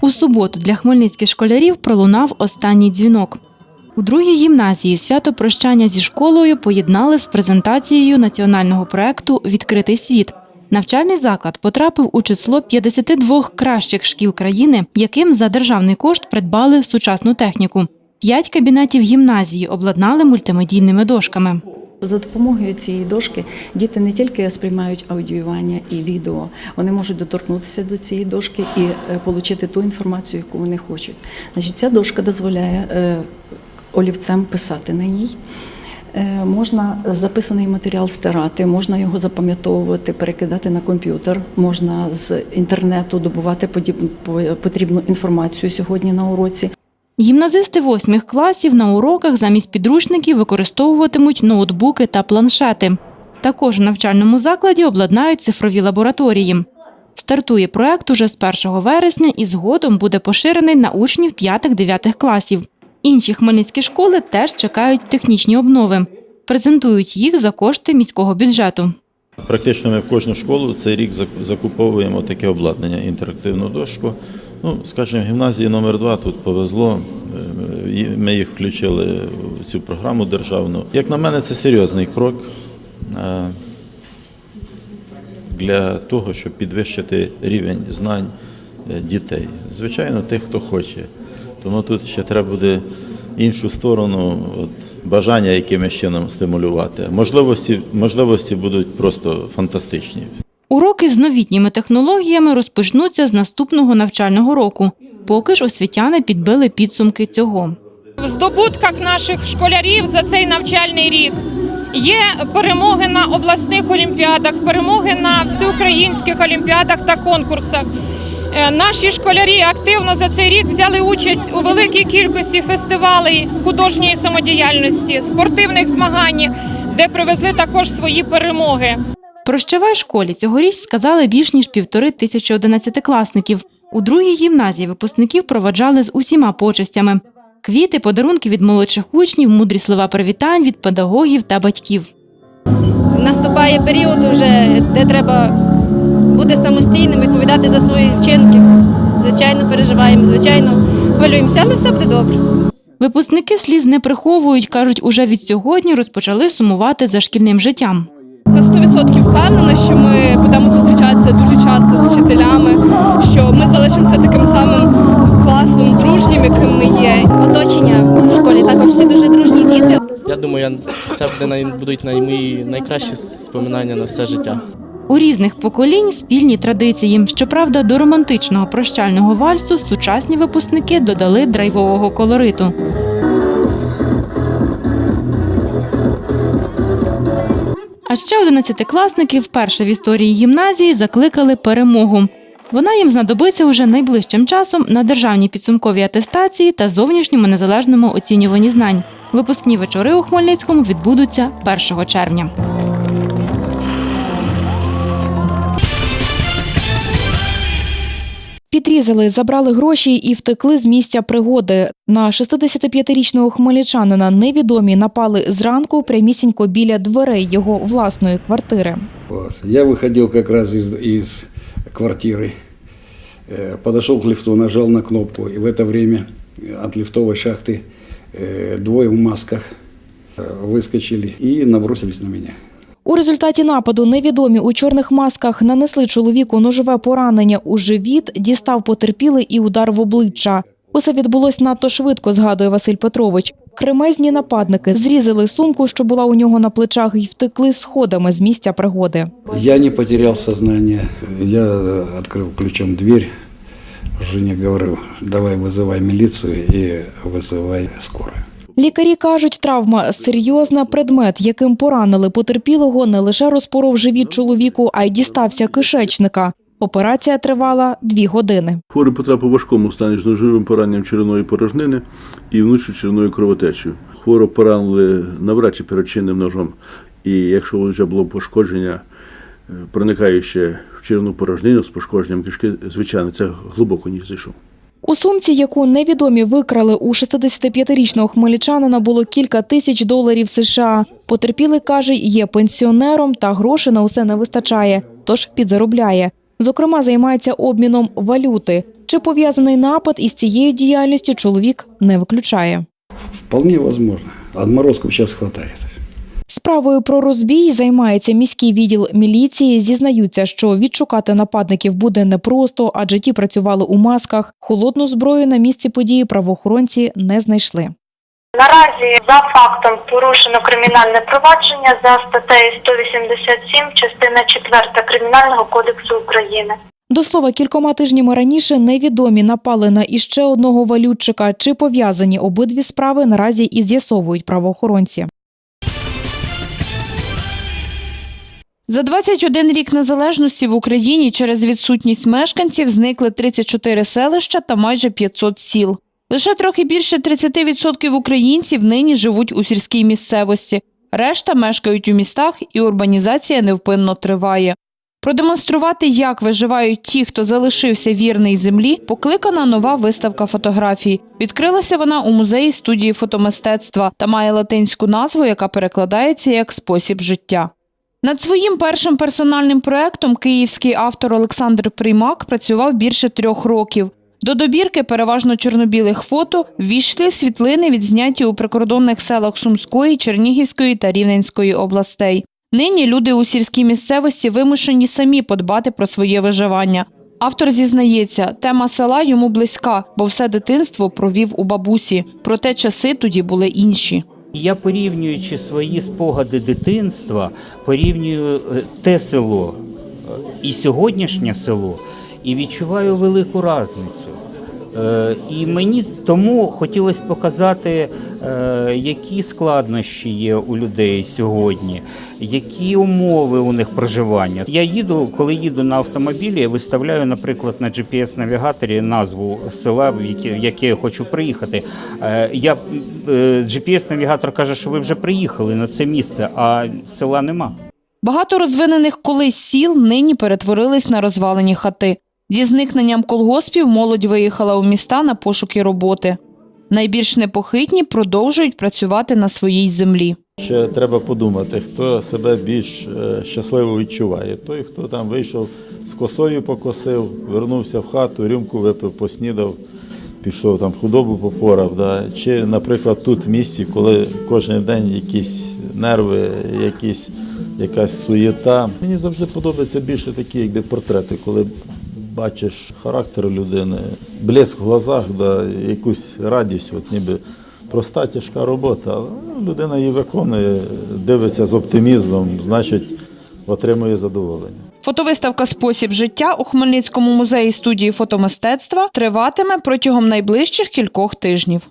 У суботу для хмельницьких школярів пролунав останній дзвінок. У другій гімназії свято прощання зі школою поєднали з презентацією національного проекту Відкритий світ Навчальний заклад потрапив у число 52 кращих шкіл країни, яким за державний кошт придбали сучасну техніку. П'ять кабінетів гімназії обладнали мультимедійними дошками. За допомогою цієї дошки діти не тільки сприймають аудіювання і відео, вони можуть доторкнутися до цієї дошки і е, отримати ту інформацію, яку вони хочуть. Значить, ця дошка дозволяє е, олівцем писати на ній. Е, Можна записаний матеріал стирати, можна його запам'ятовувати, перекидати на комп'ютер, можна з інтернету добувати потрібну інформацію сьогодні на уроці. Гімназисти восьмих класів на уроках замість підручників використовуватимуть ноутбуки та планшети. Також у навчальному закладі обладнають цифрові лабораторії. Стартує проект уже з 1 вересня і згодом буде поширений на учнів 5-9 класів. Інші хмельницькі школи теж чекають технічні обнови. Презентують їх за кошти міського бюджету. Практично ми в кожну школу цей рік закуповуємо таке обладнання, інтерактивну дошку. Ну, скажімо, гімназії номер 2 тут повезло. е, Ми їх включили в цю програму державну. Як на мене, це серйозний крок е, для того, щоб підвищити рівень знань е, дітей. Звичайно, тих, хто хоче. Тому тут ще треба буде іншу сторону, от, бажання якимось чином стимулювати. Можливості, можливості будуть просто фантастичні. Уроки з новітніми технологіями розпочнуться з наступного навчального року. Поки ж освітяни підбили підсумки цього. В здобутках наших школярів за цей навчальний рік є перемоги на обласних олімпіадах, перемоги на всеукраїнських олімпіадах та конкурсах. Е, Наші школярі активно за цей рік взяли участь у великій кількості фестивалей художньої самодіяльності, спортивних змагань, де привезли також свої перемоги. Прощавай школі цьогоріч сказали більш ніж півтори тисячі одинадцятикласників. У другій гімназії випускників проваджали з усіма почестями. Квіти, подарунки від молодших учнів, мудрі слова привітань від педагогів та батьків. наступає період, уже, де треба бути самостійним, відповідати за свої вчинки. Звичайно, переживаємо, звичайно, хвилюємося, але все буде добре. Випускники сліз не приховують, кажуть, уже від сьогодні розпочали сумувати за шкільним життям. На 100% впевнена, що ми будемо зустрічатися дуже часто з вчителями, що ми залишимося таким самим класом дружнім, яким ми є. оточення в школі також всі дуже дружні діти. Я думаю, я, це буде най, будуть мої найкращі споминання на все життя. У різних поколінь спільні традиції. Щоправда, до романтичного прощального вальсу сучасні випускники додали драйвового колориту. А ще одинадцятикласники вперше в історії гімназії закликали перемогу. Вона їм знадобиться уже найближчим часом на державній підсумковій атестації та зовнішньому незалежному оцінюванні знань. Випускні вечори у Хмельницькому відбудуться 1 червня. Підрізали, забрали гроші і втекли з місця пригоди. На 65-річного хмельничанина невідомі напали зранку прямісінько біля дверей його власної квартири. Вот. Я выходил как раз из, из квартиры, э, подошел к лифту, нажал на кнопку, и в это время от лифтовой шахты э, двое в масках э, выскочили и набросились на меня. У результаті нападу невідомі у чорних масках нанесли чоловіку ножове поранення у живіт, дістав потерпілий і удар в обличчя. Усе відбулось надто швидко, згадує Василь Петрович. Кремезні нападники зрізали сумку, що була у нього на плечах, і втекли сходами з місця пригоди. Я не потерял сознание. Я э, открыл ключом дверь. Жене говорю, давай вызывай милицию и вызывай скорую. Лікарі кажуть, травма серйозна. Предмет, яким поранили потерпілого, не лише розпоров живіт чоловіку, а й дістався кишечника. Операція тривала дві години. Хворий потрапив у важкому стані з ножовим пораненням черевної порожнини і внутрішньочеревною кровотечею. Хворого поранили навряд чи перочинним ножом. І якщо вже було пошкодження, е, проникаюче в черевну порожнину з пошкодженням кишки, звичайно, це глибоко ніж зайшов. У сумці, яку невідомі викрали у 65-річного хмельничанина, було кілька тисяч доларів США. Потерпілий каже, є пенсіонером та грошей на усе не вистачає, тож підзаробляє. Зокрема, займається обміном валюти. Чи пов'язаний напад із цією діяльністю чоловік не виключає. Вполне возможно. Отморозков сейчас хватает. Справою про розбій займається міський відділ міліції. Зізнаються, що відшукати нападників буде непросто, адже ті працювали у масках. Холодну зброю на місці події правоохоронці не знайшли. Наразі за фактом порушено кримінальне провадження за статтею 187 частина 4 Кримінального кодексу України. До слова, кількома тижнями раніше невідомі напали на іще одного валютчика. Чи пов'язані обидві справи наразі і з'ясовують правоохоронці. За 21 рік незалежності в Україні через відсутність мешканців зникли 34 селища та майже 500 сіл. Лише трохи більше 30% українців нині живуть у сільській місцевості. Решта мешкають у містах, і урбанізація невпинно триває. Продемонструвати, як виживають ті, хто залишився вірний землі, покликана нова виставка фотографій. Відкрилася вона у музеї студії фотомистецтва та має латинську назву, яка перекладається як спосіб життя. Над своїм першим персональним проектом київський автор Олександр Приймак працював більше трьох років. До добірки переважно чорнобілих фото ввійшли світлини, відзняті у прикордонних селах Сумської, Чернігівської та Рівненської областей. Нині люди у сільській місцевості вимушені самі подбати про своє виживання. Автор зізнається, тема села йому близька, бо все дитинство провів у бабусі. Проте часи тоді були інші. Я порівнюючи свої спогади дитинства, порівнюю е, те село е, і сьогоднішнє село, і відчуваю велику різницю. Е, І мені тому хотілося показати, е, які складнощі є у людей сьогодні, які умови у них проживання. Я їду, коли їду на автомобілі, я виставляю, наприклад, на GPS-навігаторі назву села, в яке, я хочу приїхати. Е, Я, е, GPS-навігатор каже, що ви вже приїхали на це місце, а села нема. Багато розвинених колись сіл нині перетворились на розвалені хати. Зі зникненням колгоспів молодь виїхала у міста на пошуки роботи. Найбільш непохитні продовжують працювати на своїй землі. Ще треба подумати, хто себе більш е, щасливо відчуває. Той, хто там вийшов з косою, покосив, вернувся в хату, рюмку випив, поснідав, пішов там худобу попорав. Да? Чи, наприклад, тут в місті, коли кожен день якісь нерви, якісь, якась суєта. Мені завжди подобаються більше такі якби, портрети, коли бачиш характер людини, блеск в глазах, да, якусь радість, от ніби проста тяжка робота. Ну, людина її виконує, дивиться з оптимізмом, значить, отримує задоволення. Фотовиставка Спосіб життя у Хмельницькому музеї студії фотомистецтва триватиме протягом найближчих кількох тижнів.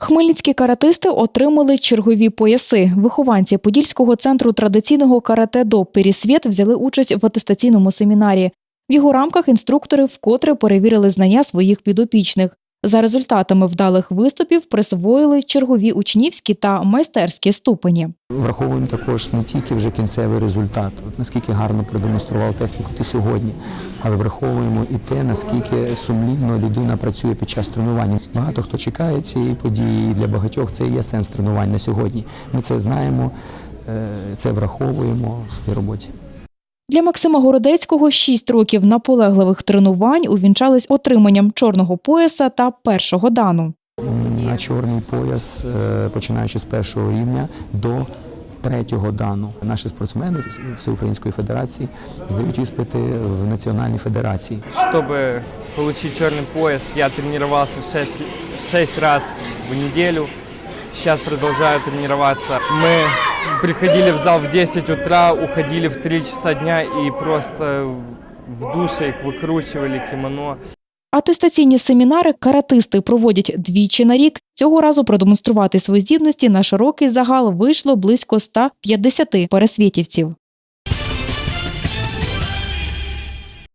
Хмельницькі каратисти отримали чергові пояси. Вихованці Подільського центру традиційного карате-до «Пересвіт» взяли участь в атестаційному семінарі. В його рамках інструктори вкотре перевірили знання своїх підопічних. За результатами вдалих виступів присвоїли чергові учнівські та майстерські ступені. Враховуємо також не тільки вже кінцевий результат, наскільки гарно продемонстрував техніку ти сьогодні, але враховуємо і те, наскільки сумлінно людина працює під час тренування. Багато хто чекає цієї події, і для багатьох це є сенс тренувань на сьогодні. Ми це знаємо, е, це враховуємо в своїй роботі. Для Максима Городецького шість років наполегливих тренувань увінчались отриманням чорного пояса та першого дану. На чорний пояс, е, починаючи з першого рівня до третього дану. Наші спортсмени Всеукраїнської федерації здають іспити в національній федерації. Чтобы получить черный пояс, я тренировался 6, 6 раз в неделю. Сейчас продолжаю тренироваться. Мы приходили в зал в 10 утра, уходили в 3 часа дня и просто в душе их выкручивали кимоно. Атестаційні семінари каратисти проводять двічі на рік. Цього разу продемонструвати свої здібності на широкий загал вийшло близько 150 пересвітівців.